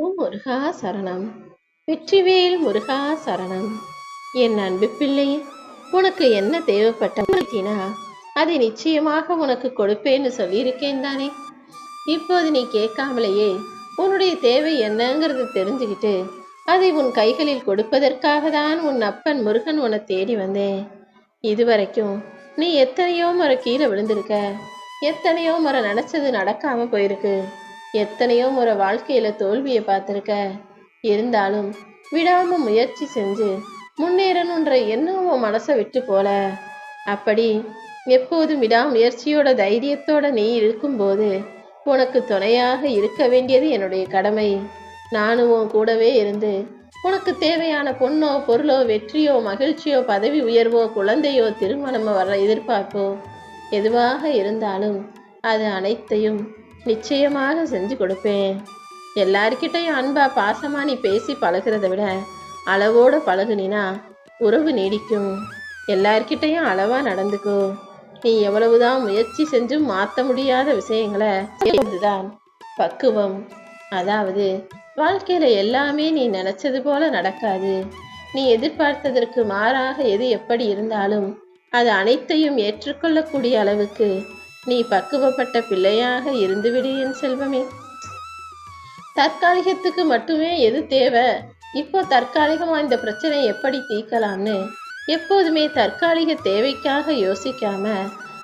முருகா சரணம். வெற்றிவேல் முருகா சரணம். என் அன்பு பிள்ளை உனக்கு என்ன தேவைப்பட்டனா அதை நிச்சயமாக உனக்கு கொடுப்பேன்னு சொல்லியிருக்கேன் தானே. இப்போது நீ கேட்காமலேயே உன்னுடைய தேவை என்னங்கிறது தெரிஞ்சுக்கிட்டு அதை உன் கைகளில் கொடுப்பதற்காக தான் உன் அப்பன் முருகன் உன்னை தேடி வந்தேன். இதுவரைக்கும் நீ எத்தனையோ முறை கீழே விழுந்திருக்க எத்தனையோ முறை நினச்சது நடக்காம போயிருக்கு. எத்தனையோ முறை வாழ்க்கையில தோல்வியை பார்த்துருக்க. இருந்தாலும் விடாம முயற்சி செஞ்சு முன்னேறணுன்ற எண்ணம் உன் மனசை விட்டு போல. அப்படி எப்போதும் விடாமுயற்சியோட தைரியத்தோட நீ இருக்கும்போது உனக்கு துணையாக இருக்க வேண்டியது என்னுடைய கடமை. நானும் உன் கூடவே இருந்து உனக்கு தேவையான பொண்ணோ பொருளோ வெற்றியோ மகிழ்ச்சியோ பதவி உயர்வோ குழந்தையோ திருமணமோ வர எதிர்பார்ப்போ எதுவாக இருந்தாலும் அது அனைத்தையும் நிச்சயமாக செஞ்சு கொடுப்பேன். எல்லார்கிட்டையும் அன்பா பாசமா நீ பேசி பழகிறத விட அளவோட பழகுனினா உறவு நீடிக்கும். எல்லார்கிட்டையும் அளவா நடந்துக்கோ. நீ எவ்வளவுதான் முயற்சி செஞ்சும் மாற்ற முடியாத விஷயங்களை செய்வதுதான் பக்குவம். அதாவது வாழ்க்கையில எல்லாமே நீ நினைச்சது போல நடக்காது. நீ எதிர்பார்த்ததற்கு மாறாக எது எப்படி இருந்தாலும் அது அனைத்தையும் ஏற்றுக்கொள்ளக்கூடிய அளவுக்கு நீ பக்குவப்பட்ட பிள்ளையாக இருந்துவிடு என் செல்வமே. தற்காலிகத்துக்கு மட்டுமே எது தேவை? இப்போ தற்காலிகமா இந்த பிரச்சனை எப்படி தீர்க்கலாம்னு? எப்போதுமே தற்காலிக தேவைக்காக யோசிக்காம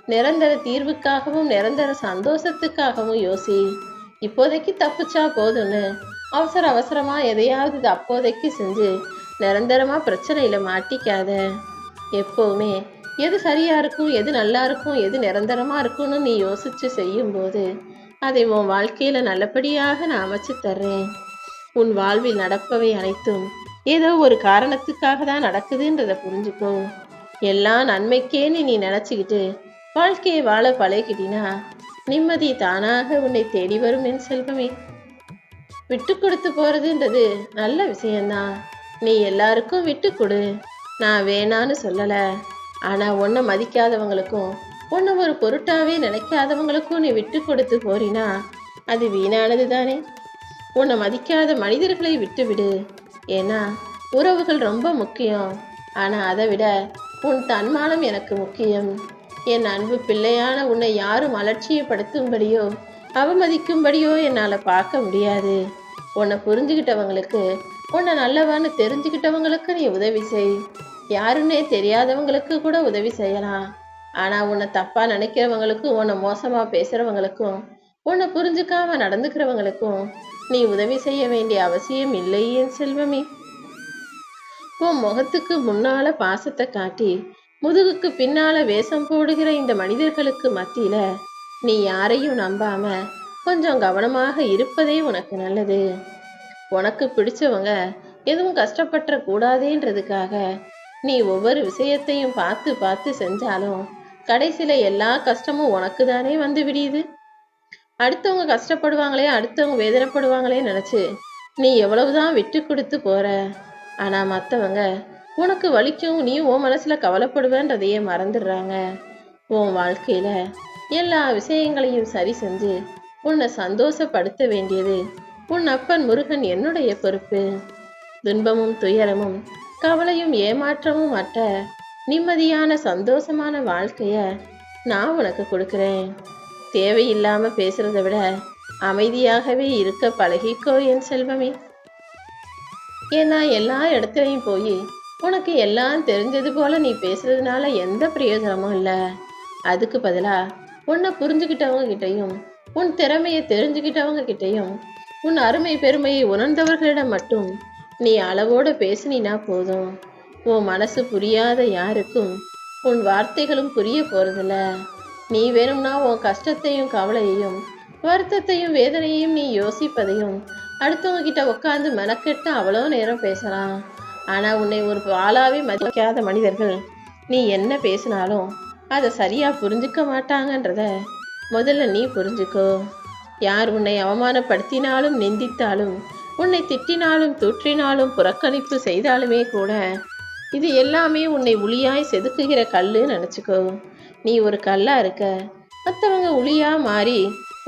நிரந்தர தீர்வுக்காகவும் நிரந்தர சந்தோஷத்துக்காகவும் யோசி. இப்போதைக்கு தப்பிச்சா போதும்னு அவசர அவசரமா எதையாவது அப்போதைக்கு செஞ்சு நிரந்தரமா பிரச்சனையில மாட்டிக்காத. எப்பவுமே எது சரியா இருக்கும் எது நல்லா இருக்கும் எது நிரந்தரமா இருக்கும்னு நீ யோசிச்சு செய்யும்போது அதை உன் வாழ்க்கையில நல்லபடியாக நான் அமைச்சு தர்றேன். உன் வாழ்வில் நடப்பவை அனைத்தும் ஏதோ ஒரு காரணத்துக்காக தான் நடக்குதுன்றத புரிஞ்சுக்கோ. எல்லாம் நன்மைக்கேன்னு நீ நினச்சிக்கிட்டு வாழ்க்கையை வாழ பழகிட்டினா நிம்மதி தானாக உன்னை தேடி வரும் என் செல்வமே. விட்டு கொடுத்து போறதுன்றது நல்ல விஷயம்தான். நீ எல்லாருக்கும் விட்டு கொடு. நான் வேணான்னு சொல்லலை. ஆனால் உன்னை மதிக்காதவங்களுக்கும் உன்னை ஒரு பொருட்டாவே நினைக்காதவங்களுக்கும் நீ விட்டு கொடுத்து போறினா அது வீணானது தானே உன்னை மதிக்காத மனிதர்களை விட்டு விடு ஏன்னா உறவுகள் ரொம்ப முக்கியம். ஆனால் அதை விட உன் தன்மானம் எனக்கு முக்கியம். என் அன்பு பிள்ளையான உன்னை யாரும் அலட்சியப்படுத்தும்படியோ அவமதிக்கும்படியோ என்னால் பார்க்க முடியாது. உன்னை புரிஞ்சுக்கிட்டவங்களுக்கு உன்னை நல்லவான்னு தெரிஞ்சுக்கிட்டவங்களுக்கு நீ உதவி செய். யாருன்னே தெரியாதவங்களுக்கு கூட உதவி செய்யலாம். ஆனா உன்னை தப்பா நினைக்கிறவங்களுக்கும் உன்னை மோசமா பேசுறவங்களுக்கும் உன்னை புரிஞ்சுக்காம நடந்துக்கிறவங்களுக்கும் நீ உதவி செய்ய வேண்டிய அவசியம் இல்லை என் செல்வமே. உன் முகத்துக்கு முன்னால பாசத்தை காட்டி முதுகுக்கு பின்னால வேஷம் போடுகிற இந்த மனிதர்களுக்கு மத்தியில நீ யாரையும் நம்பாம கொஞ்சம் கவனமாக இருப்பதே உனக்கு நல்லது. உனக்கு பிடிச்சவங்க எதுவும் கஷ்டப்பட்டுற கூடாதேன்றதுக்காக நீ ஒவ்வொரு விஷயத்தையும் பார்த்து பார்த்து செஞ்சாலும் கடைசியில எல்லா கஷ்டமும் உனக்கு தானே வந்து விடியுது? அடுத்தவங்க கஷ்டப்படுவாங்களே அடுத்தவங்க வேதனைப்படுவாங்களே நினைச்சு நீ எவ்வளவுதான் விட்டு கொடுத்து போற? ஆனா மத்தவங்க உனக்கு வலிக்கும் நீ உன் மனசுல கவலைப்படுவேன்றதையே மறந்துடுறாங்க. உன் வாழ்க்கையில எல்லா விஷயங்களையும் சரி செஞ்சு உன்னை சந்தோஷப்படுத்த வேண்டியது உன் அப்பன் முருகன் என்னுடைய பொறுப்பு. துன்பமும் துயரமும் கவலையும் ஏமாற்றமும் அற்ற நிம்மதியான சந்தோஷமான வாழ்க்கைய நான் உனக்கு கொடுக்குறேன். தேவையில்லாம பேசுறதை விட அமைதியாகவே இருக்க பழகிக்கோ என் செல்வமே. ஏன்னா எல்லா இடத்துலையும் போய் உனக்கு எல்லாம் தெரிஞ்சது போல நீ பேசுறதுனால எந்த பிரயோஜனமும் இல்லை. அதுக்கு பதிலா உன்னை புரிஞ்சுக்கிட்டவங்க கிட்டையும் உன் திறமையை தெரிஞ்சுக்கிட்டவங்க கிட்டையும் உன் அருமை பெருமையை உணர்ந்தவர்களிடம் மட்டும் நீ அளவோட பேசினா போதும். உன் மனசு புரியாத யாருக்கும் உன் வார்த்தைகளும் புரிய போறதில்ல. நீ வேணும்னா உன் கஷ்டத்தையும் கவலையையும் வருத்தத்தையும் வேதனையும் நீ யோசிப்பதையும் அடுத்தவங்க கிட்ட உட்காந்து மெனக்கெட்டு அவ்வளோ நேரம் பேசலாம். ஆனா உன்னை ஒரு ஆளாவே மதிக்காத மனிதர்கள் நீ என்ன பேசினாலும் அதை சரியா புரிஞ்சுக்க மாட்டாங்கன்றத முதல்ல நீ புரிஞ்சுக்கோ. யார் உன்னை அவமானப்படுத்தினாலும் நிந்தித்தாலும் உன்னை திட்டினாலும் தூற்றினாலும் புறக்கணிப்பு செய்தாலுமே கூட இது எல்லாமே உன்னை உளியாய் செதுக்குகிற கல்லு நினச்சிக்கோ. நீ ஒரு கல்லா இருக்க. மற்றவங்க உளியா மாறி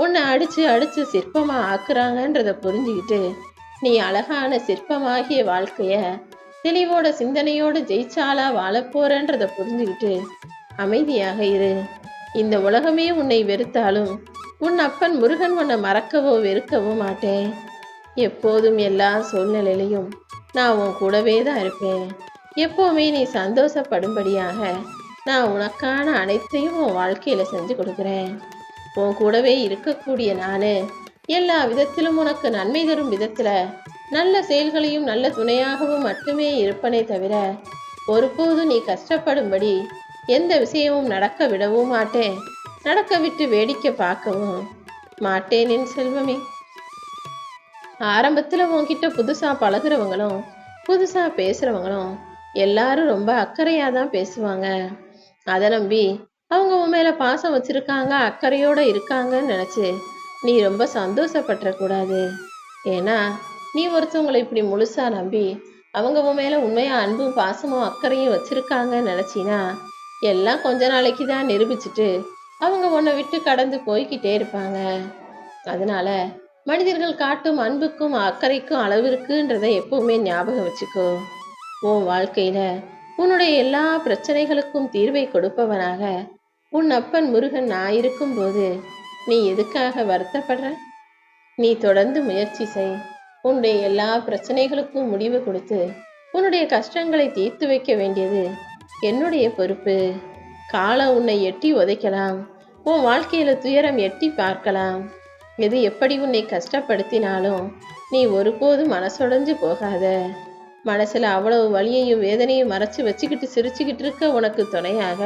உன்னை அடிச்சு அடிச்சு சிற்பமா ஆக்குறாங்கன்றத புரிஞ்சுக்கிட்டு நீ அழகான சிற்பமாகிய வாழ்க்கைய தெளிவோட சிந்தனையோட ஜெயிச்சாலா வாழப்போறன்றத புரிஞ்சுக்கிட்டு அமைதியாக இரு. இந்த உலகமே உன்னை வெறுத்தாலும் உன் அப்பன் முருகன் உன்னை மறக்கவோ வெறுக்கவோ மாட்டேன். எப்போதும் எல்லா சூழ்நிலையிலையும் நான் உன் கூடவே தான் இருப்பேன். எப்போவுமே நீ சந்தோஷப்படும்படியாக நான் உனக்கான அனைத்தையும் உன் வாழ்க்கையில் செஞ்சு கொடுக்குறேன். உன் கூடவே இருக்கக்கூடிய நான் எல்லா விதத்திலும் உனக்கு நன்மை தரும் விதத்தில் நல்ல செயல்களையும் நல்ல துணையாகவும் மட்டுமே இருப்பனே தவிர ஒருபோதும் நீ கஷ்டப்படும்படி எந்த விஷயமும் நடக்க விடவும் மாட்டேன். நடக்க விட்டு வேடிக்கை பார்க்கவும் மாட்டேன் என் செல்வமே. ஆரம்பத்தில் உன்கிட்ட புதுசாக பழகுறவங்களும் புதுசாக பேசுகிறவங்களும் எல்லாரும் ரொம்ப அக்கறையாக தான் பேசுவாங்க. அதை நம்பி அவங்க உன் மேலே பாசம் வச்சுருக்காங்க அக்கறையோடு இருக்காங்கன்னு நினச்சி நீ ரொம்ப சந்தோஷப்பட்டுறக்கூடாது. ஏன்னா நீ ஒருத்தவங்களை இப்படி முழுசா நம்பி அவங்க உன் மேலே உண்மையாக அன்பும் பாசமும் அக்கறையும் வச்சுருக்காங்கன்னு நினச்சின்னா எல்லாம் கொஞ்ச நாளைக்கு தான் நிரூபிச்சுட்டு அவங்க உன்னை விட்டு கடந்து போய்கிட்டே இருப்பாங்க. அதனால மனிதர்கள் காட்டும் அன்புக்கும் அக்கறைக்கும் அளவு இருக்குன்றதை எப்பவுமே ஞாபகம் வச்சுக்கோ. உன் வாழ்க்கையில உன்னுடைய எல்லா பிரச்சனைகளுக்கும் தீர்வை கொடுப்பவனாக உன் அப்பன் முருகன் நான் இருக்கும்போது நீ எதுக்காக வருத்தப்படுற? நீ தொடர்ந்து முயற்சி செய். உன்னுடைய எல்லா பிரச்சனைகளுக்கும் முடிவு கொடுத்து உன்னுடைய கஷ்டங்களை தீர்த்து வைக்க வேண்டியது என்னுடைய பொறுப்பு. காலம் உன்னை எட்டி உதைக்கலாம். உன் வாழ்க்கையில துயரம் எட்டி பார்க்கலாம். எது எப்படி உன்னை கஷ்டப்படுத்தினாலும் நீ ஒருபோதும் மனசுடைஞ்சு போகாத. மனசுல அவ்வளவு வலியையும் வேதனையும் மறைச்சு வச்சுக்கிட்டு சிரிச்சுக்கிட்டு இருக்க உனக்கு துணையாக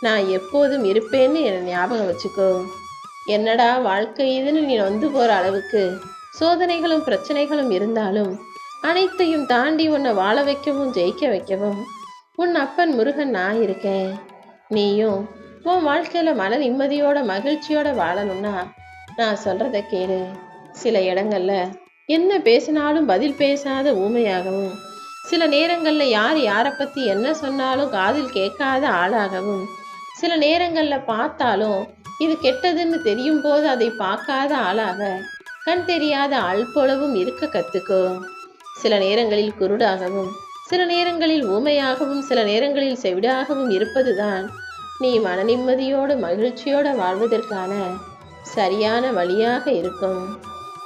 நான் எப்போதும் இருப்பேன்னு என்னை ஞாபகம் வச்சுக்கோ. என்னடா வாழ்க்கை இதுன்னு நீ நொந்து போற அளவுக்கு சோதனைகளும் பிரச்சனைகளும் இருந்தாலும் அனைத்தையும் தாண்டி உன்னை வாழ வைக்கவும் ஜெயிக்க வைக்கவும் உன் அப்பன் முருகன் நான் இருக்கேன். நீயும் உன் வாழ்க்கையில மன நிம்மதியோட மகிழ்ச்சியோட வாழணும்னா நான் சொல்றத கேளு. சில இடங்கள்ல என்ன பேசினாலும் பதில் பேசாத ஊமையாகவும் சில நேரங்கள்ல யார் யாரை பத்தி என்ன சொன்னாலும் காதில் கேட்காத ஆளாகவும் சில நேரங்கள்ல பார்த்தாலும் இது கெட்டதுன்னு தெரியும் போது அதை பார்க்காத ஆளாக கண் தெரியாத ஆள் போலவும் இருக்க கத்துக்கோ. சில நேரங்களில் குருடாகவும் சில நேரங்களில் ஊமையாகவும் சில நேரங்களில் செவிடாகவும் இருப்பதுதான் நீ மன நிம்மதியோடு மகிழ்ச்சியோடு வாழ்வதற்கான சரியான வழியாக இருக்கும்.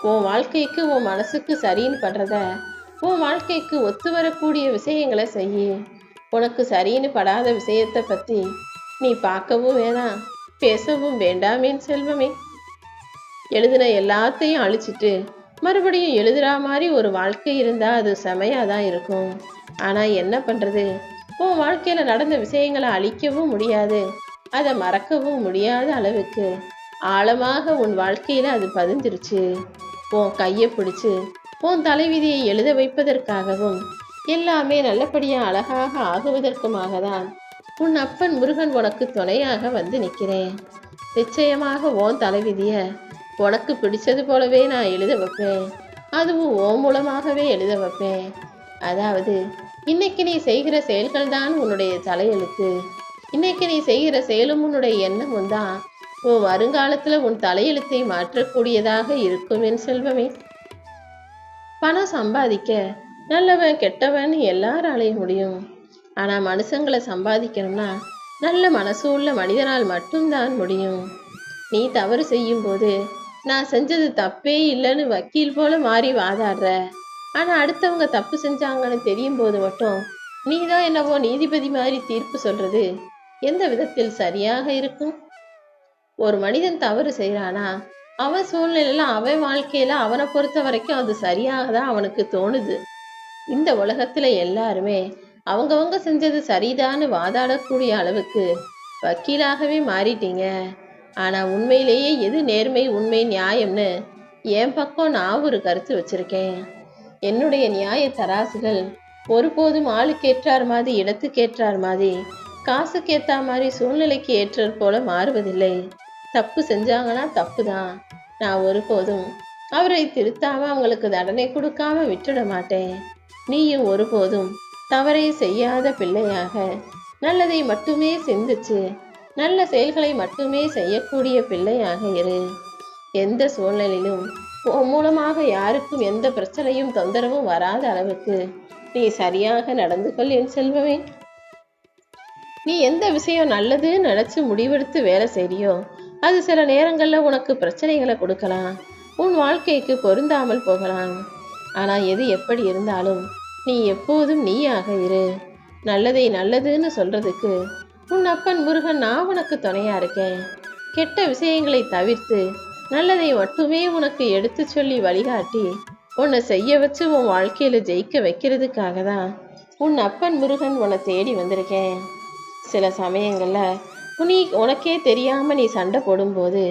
உன் வாழ்க்கைக்கு உன் மனசுக்கு சரின்னு படுறத உன் வாழ்க்கைக்கு ஒத்து வரக்கூடிய விஷயங்களை செய்யி. உனக்கு சரின்னு படாத விஷயத்தை பற்றி நீ பார்க்கவும் வேணாம் பேசவும் வேண்டாமேன் செல்வமே. எழுதின எல்லாத்தையும் அழிச்சிட்டு மறுபடியும் எழுதுறா மாதிரி ஒரு வாழ்க்கை இருந்தால் அது செமையாக தான் இருக்கும். ஆனால் என்ன பண்ணுறது உன் வாழ்க்கையில் நடந்த விஷயங்களை அழிக்கவும் முடியாது. அதை மறக்கவும் முடியாத அளவுக்கு. ஆழமாக உன் வாழ்க்கையில் அது பதிஞ்சிருச்சு. உன் கையை பிடிச்சு உன் தலைவிதியை எழுத வைப்பதற்காகவும் எல்லாமே நல்லபடியாக அழகாக ஆகுவதற்குமாக தான் உன் அப்பன் முருகன் உனக்கு துணையாக வந்து நிற்கிறேன். நிச்சயமாக உன் தலைவிதியை உனக்கு பிடிச்சது போலவே நான் எழுத வைப்பேன். அதுவும் ஓ மூலமாகவே எழுத வைப்பேன். அதாவது இன்னைக்கு நீ செய்கிற செயல்கள் தான் உன்னுடைய தலையெழுத்து. இன்னைக்கு நீ செய்கிற செயலும் உன்னுடைய எண்ணமும் தான். உன் வருங்காலத்துல உன் தலையெழுத்தை மாற்றக்கூடியதாக இருக்கும் என் செல்வமே. பணம் சம்பாதிக்க நல்லவன் கெட்டவன் எல்லாராலையும் முடியும். ஆனா மனுஷங்களை சம்பாதிக்கணும்னா நல்ல மனசு உள்ள மனிதனால் மட்டும்தான் முடியும். நீ தவறு செய்யும் போது நான் செஞ்சது தப்பே இல்லைன்னு வக்கீல் போல மாறி வாதாடுற. ஆனா அடுத்தவங்க தப்பு செஞ்சாங்கன்னு தெரியும் போது மட்டும் நீ தான் என்னவோ நீதிபதி மாதிரி தீர்ப்பு சொல்றது எந்த விதத்தில் சரியாக இருக்கும்? ஒரு மனிதன் தவறு செய்கிறானா அவன் சூழ்நிலையில அவன் வாழ்க்கையில அவனை பொறுத்த வரைக்கும் அது சரியாக தான் அவனுக்கு தோணுது. இந்த உலகத்துல எல்லாருமே அவங்கவங்க செஞ்சது சரிதான்னு வாதாடக்கூடிய அளவுக்கு வக்கீலாகவே மாறிட்டீங்க. ஆனா உண்மையிலேயே எது நேர்மை உண்மை நியாயம்னு என் பக்கம் நான் ஒரு கருத்து வச்சிருக்கேன். என்னுடைய நியாய தராசுகள் ஒருபோதும் ஆளுக்கேற்றார் மாதிரி இடத்துக்கேற்றார் மாதிரி காசுக்கேற்ற மாதிரி சூழ்நிலைக்கு ஏற்றார் போல மாறுவதில்லை. தப்பு செஞ்சாங்கன்னா தப்பு தான் நான் ஒருபோதும் அவரை திருத்தாம அவங்களுக்கு தண்டனை கொடுக்காம விட்டுட மாட்டேன். நீயும் ஒருபோதும் தவறை செய்யாத பிள்ளையாக. நல்லதை மட்டுமே சிந்திச்சு நல்ல செயல்களை மட்டுமே செய்யக்கூடிய பிள்ளையாக இரு. எந்த சூழ்நிலையிலும் மூலமாக யாருக்கும் எந்த பிரச்சனையும் தொந்தரவும் வராத அளவுக்கு நீ சரியாக நடந்து கொள் என் செல்வமே. நீ எந்த விஷயம் நல்லதுன்னு நினைச்சு முடிவெடுத்து வேலை செய்றியோ அது சில நேரங்களில் உனக்கு பிரச்சனைகளை கொடுக்கலாம். உன் வாழ்க்கைக்கு பொருந்தாமல் போகலாம். ஆனால் எது எப்படி இருந்தாலும் நீ எப்போதும் நீயாக இரு. நல்லதை நல்லதுன்னு சொல்றதுக்கு உன் அப்பன் முருகன் நான் உனக்கு துணையா இருக்கேன். கெட்ட விஷயங்களை தவிர்த்து நல்லதை மட்டுமே உனக்கு எடுத்து சொல்லி வழிகாட்டி உன்னை செய்ய வச்சு உன் வாழ்க்கையில ஜெயிக்க வைக்கிறதுக்காக தான் உன் அப்பன் முருகன் உன்னை தேடி வந்திருக்கேன். சில சமயங்களில் நீ உனக்கே தெரியாமல் நீ சண்டை போடும்போது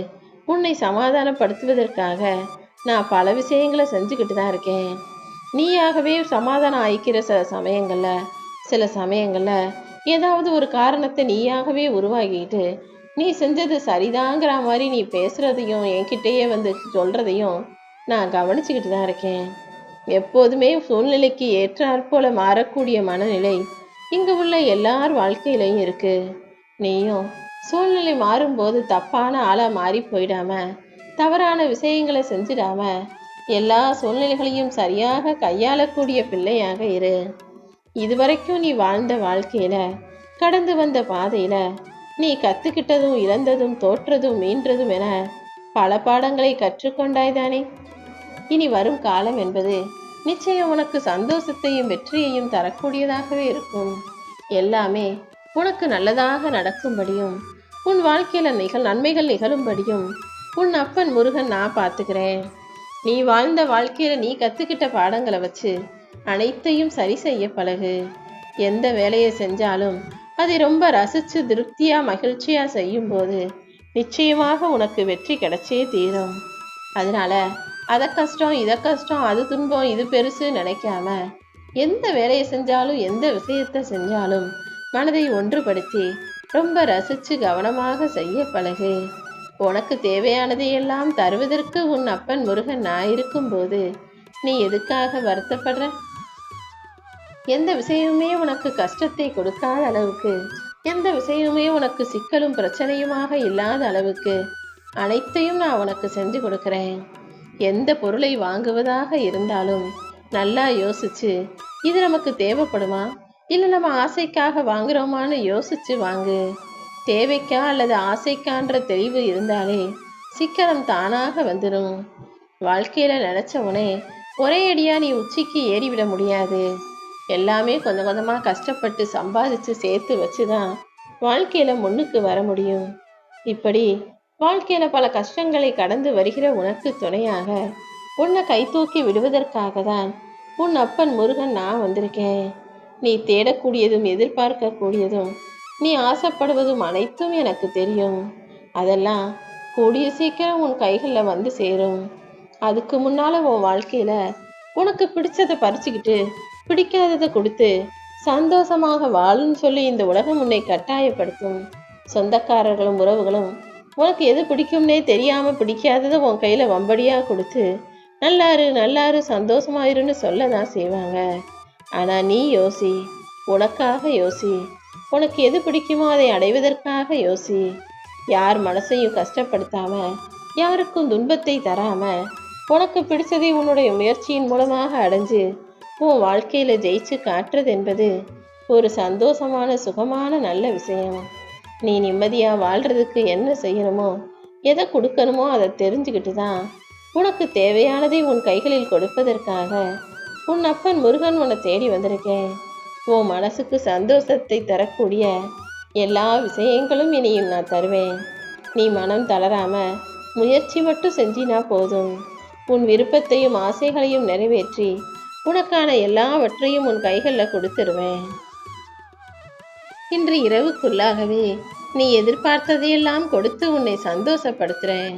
உன்னை சமாதானப்படுத்துவதற்காக நான் பல விஷயங்களை செஞ்சுக்கிட்டு தான் இருக்கேன். நீயாகவே சமாதானம் ஆயிக்கிற சில சமயங்களில் சில சமயங்களில் ஏதாவது ஒரு காரணத்தை நீயாகவே உருவாகிட்டு நீ செஞ்சது சரிதாங்கிற மாதிரி நீ பேசுகிறதையும் என்கிட்டயே வந்து சொல்கிறதையும் நான் கவனிச்சுக்கிட்டு தான் இருக்கேன். எப்போதுமே சூழ்நிலைக்கு ஏற்றாற்போல மாறக்கூடிய மனநிலை இங்கே உள்ள எல்லார் வாழ்க்கையிலையும் இருக்குது நீயும் சூழ்நிலை மாறும்போது தப்பான ஆளாக மாறி போயிடாம தவறான விஷயங்களை செஞ்சிடாம எல்லா சூழ்நிலைகளையும் சரியாக கையாளக்கூடிய பிள்ளையாக இரு. இதுவரைக்கும் நீ வாழ்ந்த வாழ்க்கையில கடந்து வந்த பாதையில நீ கத்துக்கிட்டதும் இழந்ததும் தோற்றதும் மீன்றதும் என பல பாடங்களை கற்றுக்கொண்டாய்தானே இனி வரும் காலம் என்பது நிச்சயம் உனக்கு சந்தோஷத்தையும் வெற்றியையும் தரக்கூடியதாகவே இருக்கும். எல்லாமே உனக்கு நல்லதாக நடக்கும்படியும் உன் வாழ்க்கையில நிகழ் நன்மைகள் நிகழும்படியும் உன் அப்பன் முருகன் நான் பார்த்துக்கிறேன். நீ வாழ்ந்த வாழ்க்கையில நீ கத்துக்கிட்ட பாடங்களை வச்சு அனைத்தையும் சரி செய்ய பழகு. எந்த வேலையை செஞ்சாலும் அதை ரொம்ப ரசிச்சு திருப்தியா மகிழ்ச்சியா செய்யும்போது நிச்சயமாக உனக்கு வெற்றி கிடைச்சே தீரும். அதனால அதை கஷ்டம் இதை கஷ்டம் அது துன்பம் இது பெருசு நினைக்காம எந்த வேலையை செஞ்சாலும் எந்த விஷயத்தை செஞ்சாலும் மனதை ஒன்றுபடுத்தி ரொம்ப ரசிச்சு கவனமாக செய்ய பழகு. உனக்கு தேவையானதை எல்லாம் தருவதற்கு உன் அப்பன் முருகன் நான் இருக்கும்போது நீ எதுக்காக வருத்தப்படுற? எந்த விஷயமுமே உனக்கு கஷ்டத்தை கொடுக்காத அளவுக்கு எந்த விஷயமுமே உனக்கு சிக்கலும் பிரச்சனையுமாக இல்லாத அளவுக்கு அனைத்தையும் நான் உனக்கு செஞ்சு கொடுக்குறேன். எந்த பொருளை வாங்குவதாக இருந்தாலும் நல்லா யோசிச்சு இது நமக்கு தேவைப்படுமா? இல்லை நம்ம ஆசைக்காக வாங்குறோமான்னு யோசிச்சு வாங்கு. தேவைக்கா அல்லது ஆசைக்கான்ற தெளிவு இருந்தாலே சிக்கனம் தானாக வந்துடும் வாழ்க்கையில நினைச்ச உனே ஒரே அடியா நீ உச்சிக்கு ஏறிவிட முடியாது. எல்லாமே கொஞ்சம் கொஞ்சமாக கஷ்டப்பட்டு சம்பாதிச்சு சேர்த்து வச்சு தான் வாழ்க்கையில முன்னுக்கு வர முடியும். இப்படி வாழ்க்கையில பல கஷ்டங்களை கடந்து வருகிற உனக்கு துணையாக உன்னை கைத்தூக்கி விடுவதற்காக தான் உன் அப்பன் முருகன் நான் வந்திருக்கேன். நீ தேடக்கூடியதும் எதிர்பார்க்கக்கூடியதும் நீ ஆசைப்படுவதும் அனைத்தும் எனக்கு தெரியும். அதெல்லாம் கூடிய சீக்கிரம் உன் கைகளில் வந்து சேரும். அதுக்கு முன்னால் உன் வாழ்க்கையில் உனக்கு பிடிச்சதை பறிச்சுக்கிட்டு பிடிக்காததை கொடுத்து சந்தோஷமாக வாழும்னு சொல்லி இந்த உலகம் உன்னை கட்டாயப்படுத்தும். சொந்தக்காரர்களும் உறவுகளும் உனக்கு எது பிடிக்கும்னே தெரியாமல் பிடிக்காததை உன் கையில் வம்படியாக கொடுத்து நல்லாரு நல்லாரு சந்தோஷமாயிருன்னு சொல்ல தான் செய்வாங்க. ஆனால் நீ யோசி. உனக்காக யோசி. உனக்கு எது பிடிக்குமோ அதை அடைவதற்காக யோசி. யார் மனசையும் கஷ்டப்படுத்தாம யாருக்கும் துன்பத்தை தராம உனக்கு பிடிச்சதை உன்னுடைய முயற்சியின் மூலமாக அடைஞ்சு உன் வாழ்க்கையில ஜெயிச்சு காட்டுறது என்பது ஒரு சந்தோஷமான சுகமான நல்ல விஷயம். நீ நிம்மதியா வாழ்றதுக்கு என்ன செய்யணுமோ எதை கொடுக்கணுமோ அதை தெரிஞ்சுக்கிட்டு தான் உனக்கு தேவையானதை உன் கைகளில் கொடுப்பதற்காக உன் அப்பன் முருகன் உன்னை தேடி வந்திருக்கேன். உன் மனசுக்கு சந்தோஷத்தை தரக்கூடிய எல்லா விஷயங்களும் இனியும் நான் தருவேன். நீ மனம் தளராம முயற்சி மட்டும் செஞ்சினா போதும். உன் விருப்பத்தையும் ஆசைகளையும் நிறைவேற்றி உனக்கான எல்லாவற்றையும் உன் கைகளில் கொடுத்துருவேன். இன்று இரவுக்குள்ளாகவே நீ எதிர்பார்த்ததையெல்லாம் கொடுத்து உன்னை சந்தோஷப்படுத்துறேன்.